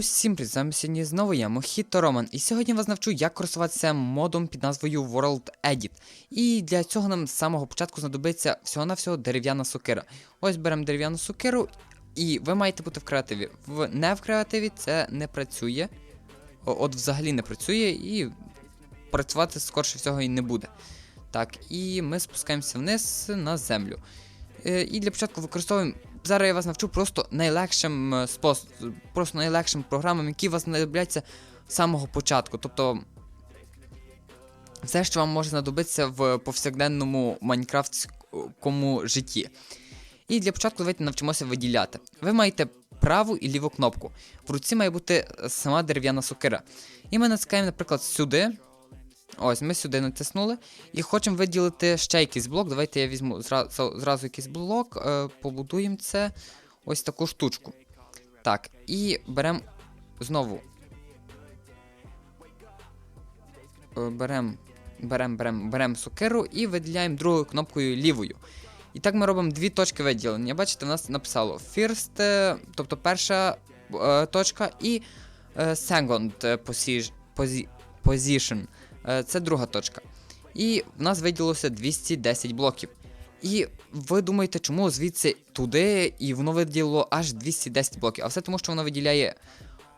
Усім привіт, сьогодні знову я, Мохіто Роман, і сьогодні вас навчу, як користуватися модом під назвою World Edit. І для цього нам з самого початку знадобиться всього-навсього дерев'яна сокира. Ось беремо дерев'яну сокиру, і ви маєте бути в креативі. В не в креативі це не працює. От взагалі не працює, і працювати скорше всього і не буде. Так, і ми спускаємося вниз на землю. Е, І для початку використовуємо. Зараз я вас навчу просто найлегшим е, спос... просто найлегшим програмам, які вас знадобляться з самого початку. Тобто все, що вам може знадобитися в повсякденному майнкрафтському житті. І для початку давайте навчимося виділяти. Ви маєте праву і ліву кнопку. В руці має бути сама дерев'яна сокира. І ми натискаємо, наприклад, сюди. Ось, ми сюди натиснули. І хочемо виділити ще якийсь блок. Давайте я візьму зразу, зразу якийсь блок, е, побудуємо це. Ось таку штучку. Так, і беремо знову. Е, Беремо берем, берем, берем сокиру і виділяємо другою кнопкою лівою. І так ми робимо дві точки виділення. Бачите, в нас написало first, е, тобто перша е, точка, і е, second posi- posi- position. Е, Це друга точка. І в нас виділилося 210 блоків. І ви думаєте, чому звідси туди, і воно виділило аж 210 блоків. А все тому, що воно виділяє.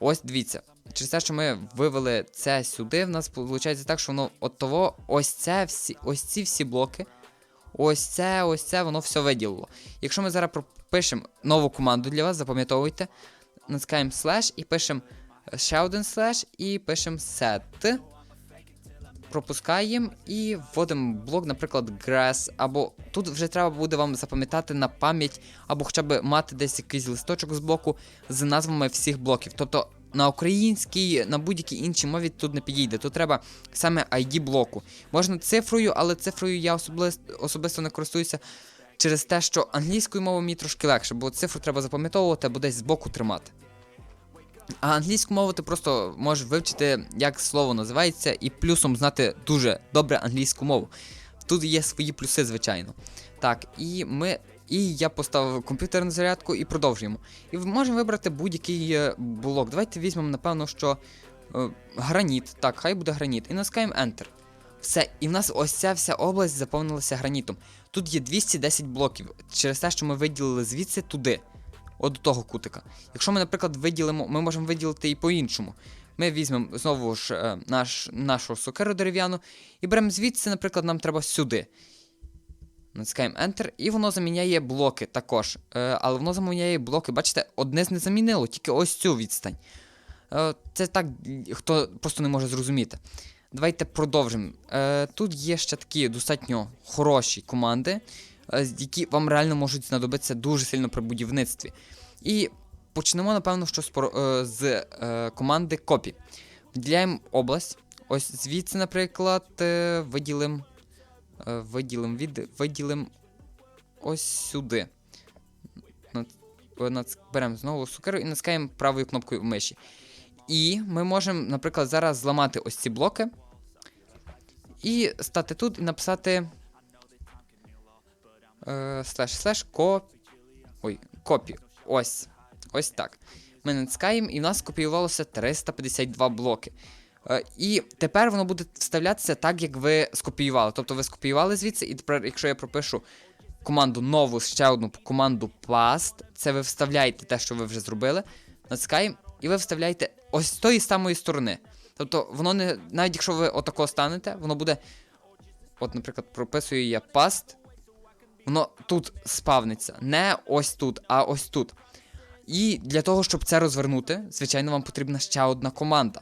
Ось дивіться. Через те, що ми вивели це сюди, в нас виходить так, що воно от того, ось це всі, ось ці всі блоки. Ось це, ось це, воно все виділило. Якщо ми зараз пропишемо нову команду для вас, запам'ятовуйте, натискаємо слеш і пишемо ще один слеш і пишемо set. Пропускаємо і вводимо блок, наприклад, grass, або тут вже треба буде вам запам'ятати на пам'ять, або хоча б мати десь якийсь листочок з блоку з назвами всіх блоків. Тобто на українській, на будь-якій іншій мові тут не підійде. Тут треба саме ID блоку. Можна цифрою, але цифрою я особисто, не користуюся через те, що англійською мовою мені трошки легше, бо цифру треба запам'ятовувати або десь збоку тримати. А англійську мову ти просто можеш вивчити, як слово називається, і плюсом знати дуже добре англійську мову. Тут є свої плюси, звичайно. Так, і ми. І я поставив комп'ютер на зарядку і продовжуємо. І можемо вибрати будь-який е, блок. Давайте візьмемо, напевно, що е, граніт. Так, хай буде граніт. І натискаємо Enter. Все, і в нас ось ця вся область заповнилася гранітом. Тут є 210 блоків через те, що ми виділили звідси туди. От до того кутика. Якщо ми, наприклад, виділимо, ми можемо виділити і по-іншому. Ми візьмемо знову ж е, наш, нашу сокеру дерев'яну і беремо звідси, наприклад, нам треба сюди. Натискаємо Enter, і воно заміняє блоки також. Е, але воно заміняє блоки, бачите, одне з не замінило, тільки ось цю відстань. Е, це так, хто просто не може зрозуміти. Давайте продовжимо. Тут є ще такі достатньо хороші команди, які вам реально можуть знадобитися дуже сильно при будівництві. І почнемо, напевно, що з, е, з е, команди Copy. Виділяємо область. Ось звідси, наприклад, е, виділимо. Е, виділим від. Виділим ось сюди. Е, Беремо знову сукеру і натискаємо правою кнопкою миші. І ми можемо, наприклад, зараз зламати ось ці блоки. І стати тут і написати. Е, слеш слеш ко. Ой, копі. Ось. Ось так. Ми натискаємо, і в нас скопіювалося 352 блоки. Е, і тепер воно буде вставлятися так, як ви скопіювали. Тобто ви скопіювали звідси, і тепер, якщо я пропишу команду нову, ще одну команду past, це ви вставляєте те, що ви вже зробили. Натискаємо, і ви вставляєте ось з тої самої сторони. Тобто, воно не. Навіть якщо ви отако станете, воно буде. От, наприклад, прописую я past, воно тут спавниться. Не ось тут, а ось тут. І для того, щоб це розвернути, звичайно, вам потрібна ще одна команда.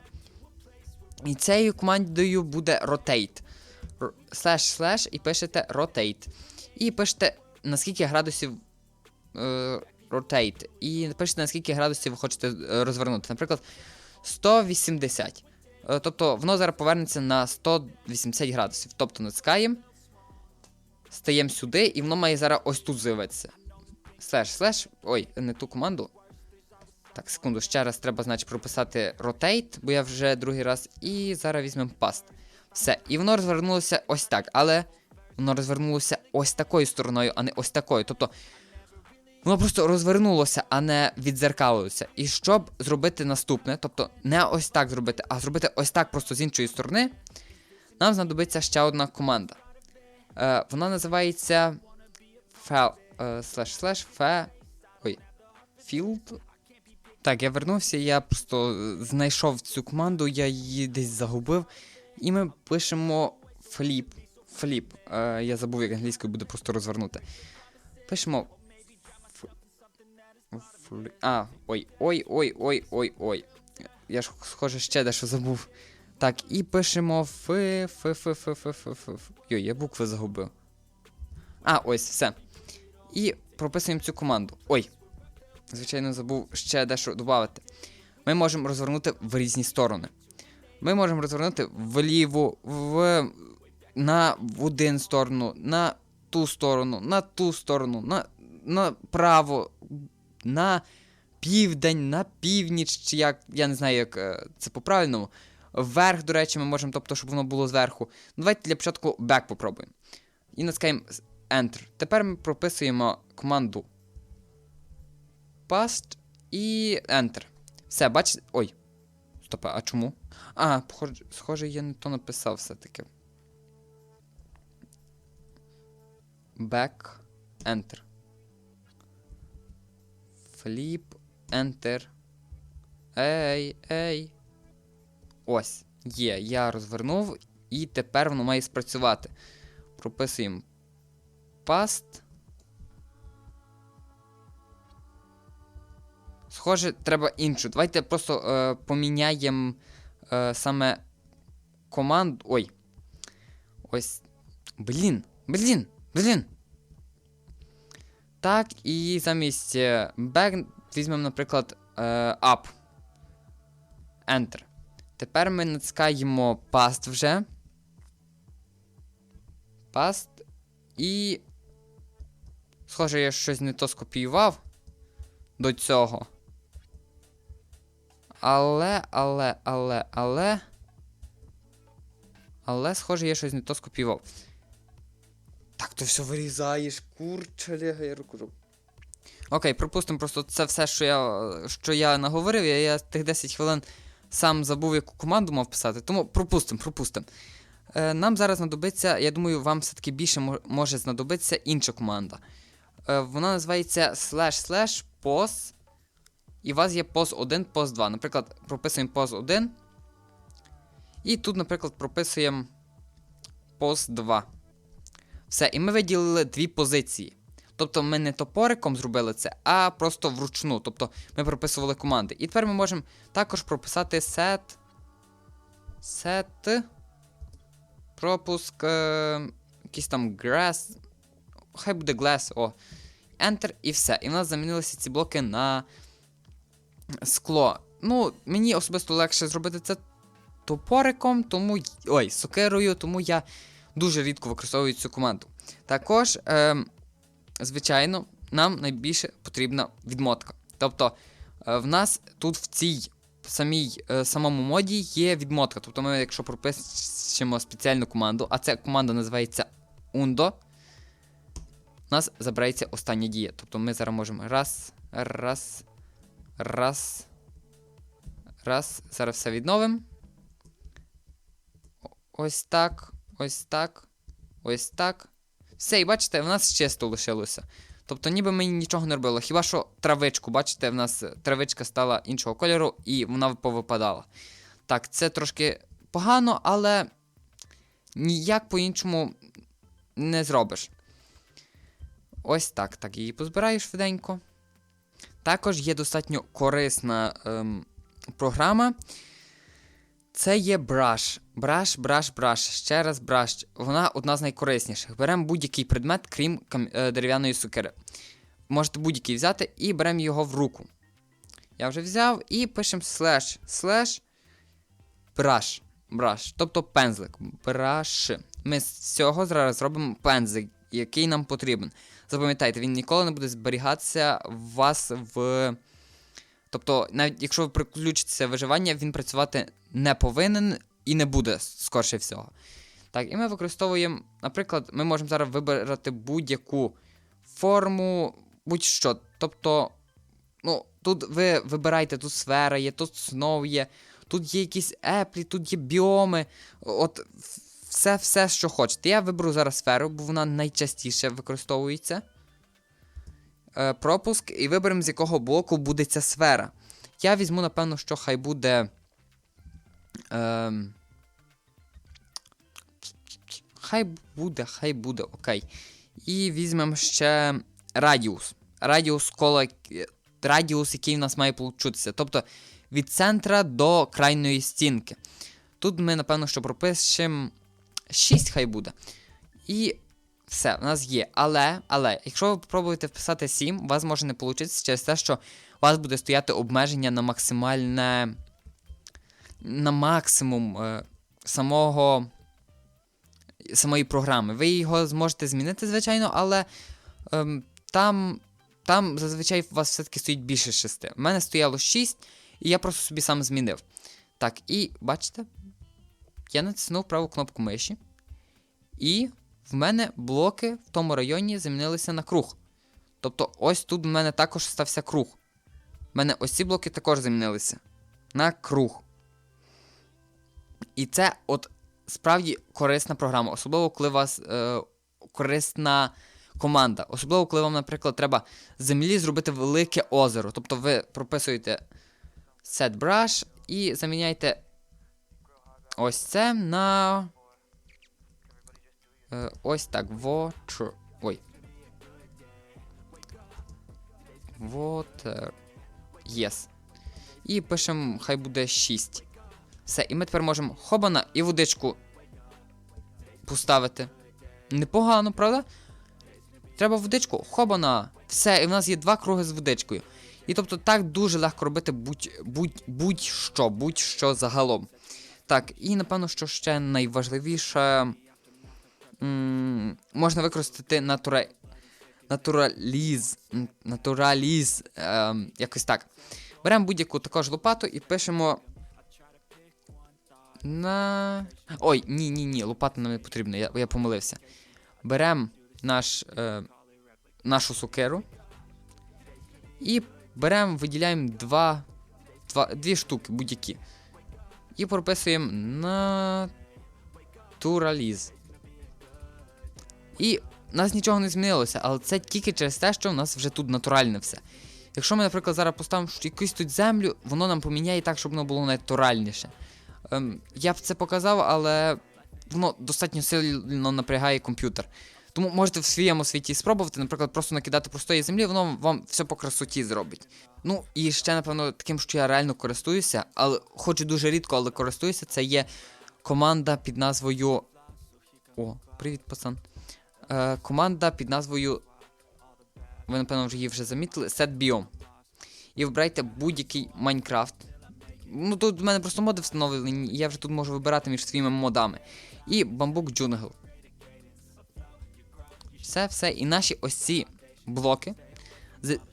І цією командою буде rotate. Слеш слеш і пишете rotate. І пишете наскільки градусів е, rotate. І пишете наскільки градусів ви хочете е, розвернути. Наприклад, 180. Е, тобто воно зараз повернеться на 180 градусів. Тобто натискаємо, стаємо сюди, і воно має зараз ось тут з'явитися. Слеш слеш. Ой, не ту команду. Так, секунду, ще раз треба, значить, прописати rotate, бо я вже другий раз. І зараз візьмемо past. Все. І воно розвернулося ось так. Але воно розвернулося ось такою стороною, а не ось такою. Тобто Воно просто розвернулося, а не відзеркалилося. І щоб зробити наступне, тобто не ось так зробити, а зробити ось так просто з іншої сторони, нам знадобиться ще одна команда. Е, вона називається fel, е, fe, ой, field. Так, я вернувся, я просто е, знайшов цю команду, я її десь загубив. І ми пишемо flip. Flip. Е, я забув, як англійською буде просто розвернути. Пишемо. А, ой, ой, ой, ой, ой, ой. Я ж схоже ще дещо забув. Так, і пишемо ф, ф, ф, ф, ф, ф, ф. Йой, я букви загубив. А, ось, все. І прописуємо цю команду. Ой. Звичайно, забув ще дещо додати. Ми можемо розвернути в різні сторони. Ми можемо розвернути вліво, в, на в один сторону, на ту сторону, на ту сторону, на, на право, на південь, на північ, чи як, я не знаю, як е, це по-правильному. Вверх, до речі, ми можемо, тобто, щоб воно було зверху. Ну, давайте для початку back попробуємо. І натискаємо Enter. Тепер ми прописуємо команду Past і Enter. Все, бачите. Ой. Стоп, а чому? А, схоже, я не то написав все-таки. Back, Enter. Flip, Enter. Ей, ей. Ось. Є, я розвернув, і тепер воно має спрацювати. Прописуємо past. Схоже, треба іншу. Давайте просто е, поміняємо е, саме команду. Ой. Ось. Блін. Блін. Блін. Так, і замість е, back візьмемо, наприклад, е, up. Enter. Тепер ми натискаємо past вже. Past. І. Схоже, я щось не то скопіював до цього. Але, але, але, але. Але, схоже, я щось не то скопіював. Так, ти все вирізаєш, курча, я руку. Окей, пропустимо просто це все, що я, що я наговорив. Я, я тих 10 хвилин сам забув, яку команду мав писати. Тому пропустимо, пропустимо. Е, нам зараз знадобиться, я думаю, вам все-таки більше може знадобитися інша команда. Е, вона називається slash slash pos. І у вас є pos 1, pos 2. Наприклад, прописуємо pos 1. І тут, наприклад, прописуємо pos 2. Все, і ми виділили дві позиції. Тобто ми не топориком зробили це, а просто вручну. Тобто ми прописували команди. І тепер ми можемо також прописати set. Set. Пропуск. Е, якийсь там grass. Хай буде glass, о. Enter і все. І в нас замінилися ці блоки на скло. Ну, мені особисто легше зробити це топориком, тому. Ой, сокирою, тому я дуже рідко використовую цю команду. Також, ем, звичайно, нам найбільше потрібна відмотка. Тобто, е, в нас тут в цій самій, е, самому моді є відмотка. Тобто, ми, якщо пропишемо спеціальну команду, а ця команда називається Undo, у нас забирається остання дія. Тобто ми зараз можемо раз, раз, раз, раз. Зараз все відновимо. Ось так, ось так, ось так. Все, і бачите, в нас чисто лишилося. Тобто, ніби ми нічого не робили. Хіба що травичку, бачите, в нас травичка стала іншого кольору і вона повипадала. Так, це трошки погано, але ніяк по-іншому не зробиш. Ось так. Так, її позбираєш швиденько. Також є достатньо корисна ем, програма. Це є Brush. Brush, Brush, Brush. Ще раз Brush. Вона одна з найкорисніших. Беремо будь-який предмет, крім е, дерев'яної сукери. Можете будь-який взяти і беремо його в руку. Я вже взяв і пишемо slash, slash brush. Brush, тобто пензлик. Brush. Ми з цього зараз зробимо пензлик, який нам потрібен. Запам'ятайте, він ніколи не буде зберігатися у вас в. Тобто, навіть якщо ви приключитеся виживання, він працювати не повинен і не буде, скорше всього. Так, і ми використовуємо, наприклад, ми можемо зараз вибрати будь-яку форму, будь-що. Тобто, ну, тут ви вибираєте, тут сфера є, тут снов є, тут є якісь еплі, тут є біоми. От все, все, що хочете. Я виберу зараз сферу, бо вона найчастіше використовується. Е, пропуск, і виберемо, з якого блоку буде ця сфера. Я візьму, напевно, що хай буде. Ем, хай буде, хай буде, окей. І візьмемо ще радіус. Радіус кола. Радіус, який в нас має получитися. Тобто від центра до крайньої стінки. Тут ми, напевно, що пропишемо 6 хай буде. І все, у нас є. Але, але, якщо ви спробуєте вписати 7, у вас може не вийти через те, що у вас буде стояти обмеження на максимальне. На максимум е, самого. самої програми. Ви його зможете змінити, звичайно, але ем, там. Там зазвичай у вас все-таки стоїть більше 6. У мене стояло 6, і я просто собі сам змінив. Так, і бачите, я натиснув праву кнопку миші. І в мене блоки в тому районі замінилися на круг. Тобто, ось тут в мене також стався круг. У мене ось ці блоки також замінилися на круг. І це от справді корисна програма, особливо, коли у вас е, корисна команда. Особливо, коли вам, наприклад, треба з землі зробити велике озеро. Тобто ви прописуєте set brush і заміняєте ось це на. Е, ось так. Water. Ой. Water. Yes. І пишемо, хай буде 6. Все, і ми тепер можемо хобана і водичку поставити. Непогано, правда? Треба водичку, хобана. Все, і в нас є два круги з водичкою. І тобто так дуже легко робити будь-що, будь, будь будь-що загалом. Так, і напевно, що ще найважливіше. Можна використати натура... натураліз. Натураліз. Е якось так. Беремо будь-яку також лопату і пишемо. На. Ой, ні, ні, ні, лопата нам не потрібна, я я помилився. Беремо наш, е, нашу сукеру. І беремо, виділяємо два, два, дві штуки будь-які. І прописуємо натураліз. І у нас нічого не змінилося, але це тільки через те, що у нас вже тут натуральне все. Якщо ми, наприклад, зараз поставимо якусь тут землю, воно нам поміняє так, щоб воно було натуральніше. Ем, я б це показав, але воно достатньо сильно напрягає комп'ютер. Тому можете в своєму світі спробувати, наприклад, просто накидати простої землі, воно вам все по красоті зробить. Ну і ще, напевно, таким, що я реально користуюся, але хочу дуже рідко, але користуюся, це є команда під назвою. О, привіт, пацан. Е, Команда під назвою. Ви, напевно, вже її вже замітили. SetBiome. І вибирайте будь-який Майнкрафт. Ну тут в мене просто моди встановлені, і я вже тут можу вибирати між своїми модами. І бамбук джунгл. Все, все. І наші ось ці блоки.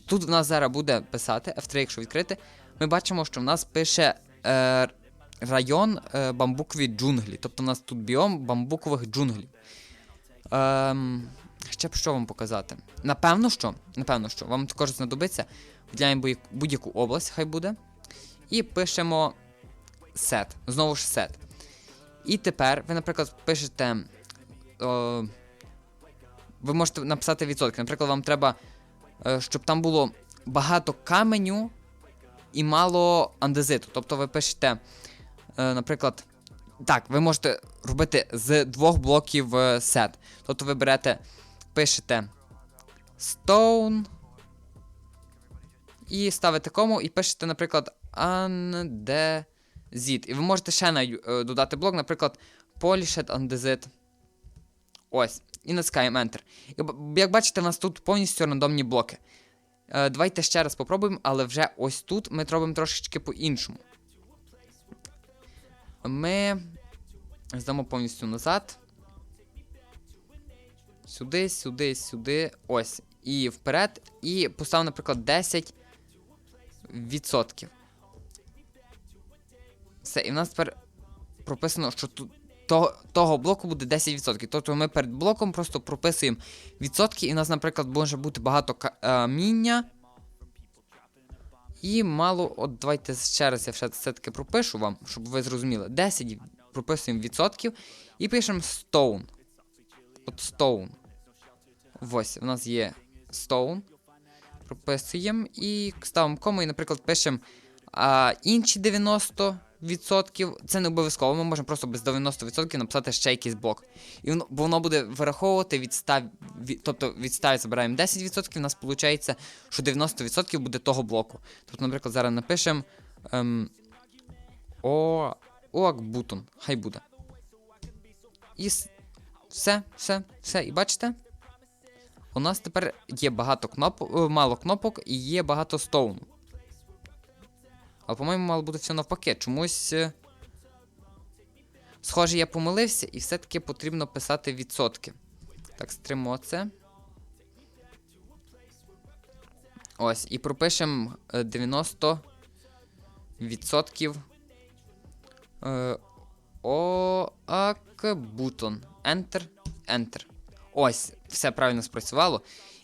Тут в нас зараз буде писати F3, якщо відкрити. Ми бачимо, що в нас пише е, район е, бамбукові джунглі. Тобто в нас тут біом бамбукових джунглів. Ем, ще б що вам показати? Напевно, що Напевно, що вам також знадобиться. Виділяємо будь-яку область, хай буде. І пишемо set. Знову ж set. І тепер ви, наприклад, пишете. О, ви можете написати відсотки. Наприклад, вам треба, е, щоб там було багато каменю і мало андезиту. Тобто ви пишете, е, наприклад, так, ви можете робити з двох блоків set. Тобто ви берете, пишете stone. І ставите кому, і пишете, наприклад, andezit. І ви можете ще навіть е, додати блок, наприклад, polished andezit. Ось. І натискаємо Enter. І, як бачите, у нас тут повністю рандомні блоки. Е, Давайте ще раз попробуємо, але вже ось тут ми робимо трошечки по-іншому. Ми здамо повністю назад. Сюди, сюди, сюди. Ось. І вперед. І поставимо, наприклад, 10 відсотків. Все, і в нас тепер прописано, що тут того, того блоку буде 10%. Тобто ми перед блоком просто прописуємо відсотки, і в нас, наприклад, може бути багато каміння. І мало, от давайте ще раз я все- все-таки пропишу вам, щоб ви зрозуміли. 10 прописуємо відсотків і пишемо stone. От stone. Ось, у нас є stone. Прописуємо і ставимо кому, і, наприклад, пишемо а, інші 90%. Це не обов'язково, ми можемо просто без 90% написати ще якийсь блок. І воно, бо воно буде вираховувати від 100, від, тобто від 100 забираємо 10%, у нас виходить, що 90% буде того блоку. Тобто, наприклад, зараз напишемо ем, о, Оакбутон, хай буде. І все, все, все. І бачите? У нас тепер є багато кнопок, е, мало кнопок і є багато стоуну. Але, по-моєму, мало бути все навпаки. Чомусь. е, Схоже, я помилився, і все-таки потрібно писати відсотки. Так, стримо це. Ось, і пропишемо е, 90 відсотків. Е, Оакбутон. Enter. Enter. Ось, все правильно спрацювало.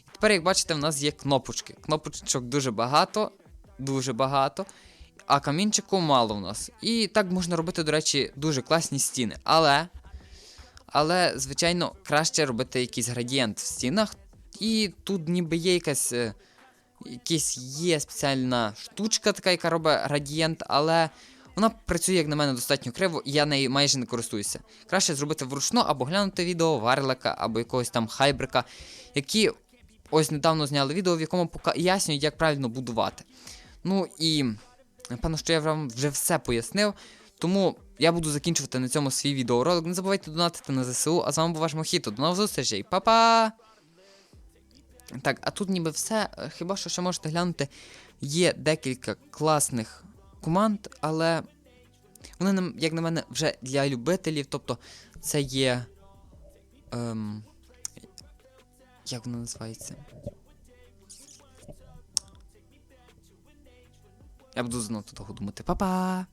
І тепер, як бачите, в нас є кнопочки. Кнопочок дуже багато, дуже багато, а камінчику мало в нас. І так можна робити, до речі, дуже класні стіни. Але, але, звичайно, краще робити якийсь градієнт в стінах. І тут ніби є якась. е, Якась є спеціальна штучка, така, яка робить градієнт, але вона працює, як на мене, достатньо криво, і я нею майже не користуюся. Краще зробити вручну або глянути відео Варлика, або якогось там хайбрика, які ось недавно зняли відео, в якому пояснюють, як правильно будувати. Ну і напевно, що я вам вже все пояснив. Тому я буду закінчувати на цьому свій відеоролик. Не забувайте донатити на ЗСУ, а з вами був ваш Мохіто. До нових зустрічей, Па-па! Так, а тут ніби все. Е, Хіба що ще можете глянути, є декілька класних команд, але вони, як на мене, вже для любителів. Тобто, це є. Ем, як воно називається? Я буду знову того думати. Па-па!